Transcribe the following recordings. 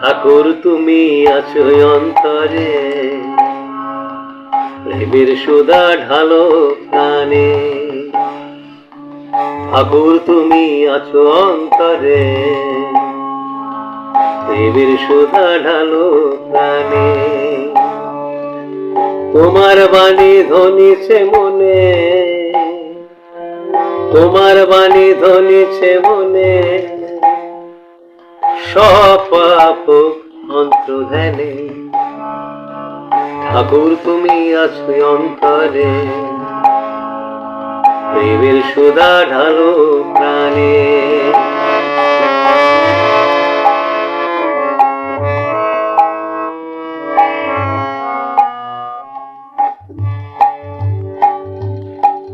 ঠাকুর, তুমি আছো অন্তরে। প্রেমের সুদা ঢালো প্রাণে। ঠাকুর, তুমি আছো অন্তরে। প্রেমের সুদা ঢালো প্রাণে। তোমার বাণী ধ্বনিছে মনে। তোমার বাণী ধ্বনিছে মনে। সপাপ মন্ত্র ধ্যানে ঠাকুর, তুমি আছো অন্তরে। প্রেমের সুদা ঢালো প্রাণে।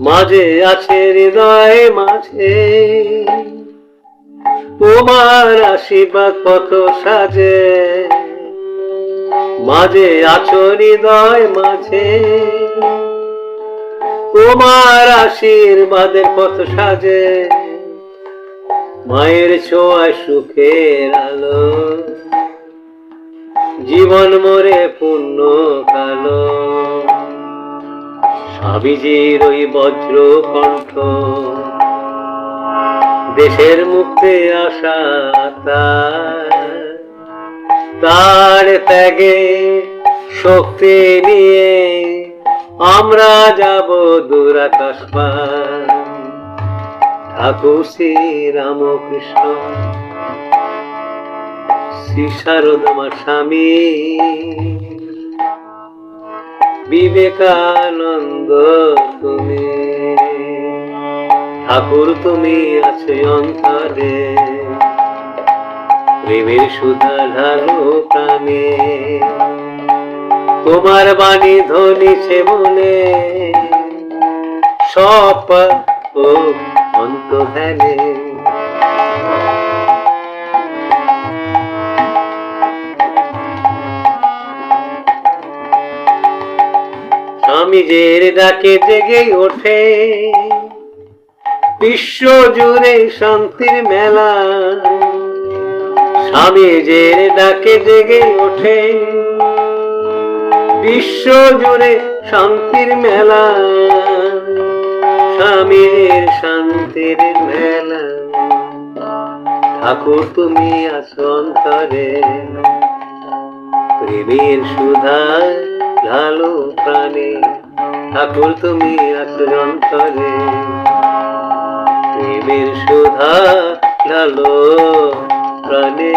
মাঝে আছে, হৃদয় মাঝে। তোমার আশীর্বাদ কত সাজে। মাঝে আছো হৃদয় মাঝে। তোমার আশীর্বাদের পথ সাজে। মায়ের ছোঁয়ায় সুখের আলো। জীবন মোরে পূর্ণ কালো। স্বামীজির ওই বজ্র কণ্ঠ দেশের মুক্তি আশা তার ত্যাগে শক্তি নিয়ে আমরা যাব দূরাকাশ ঠাকুর শ্রী রামকৃষ্ণ, শ্রী শারদমা স্বামী, বিবেকানন্দ ঠাকুর তুমি আছে অন্তরে। প্রেমের সুধা ঢালো প্রাণে। তোমার বাণী ধ্বনিছে মনে সপ ও অন্ত ধ্যানে স্বামীজের ডাকে জেগে ওঠে। বিশ্ব জুড়ে শান্তির মেলা। স্বামীজের ডাকে জেগে ওঠে। বিশ্ব জুড়ে শান্তির মেলা। স্বামীর শান্তির মেলা। ঠাকুর তুমি আছো অন্তরে। প্রেমের সুধা ঢালো প্রাণে। ঠাকুর তুমি আছো অন্তরে। প্রেমের সুধা ঢালো প্রাণে।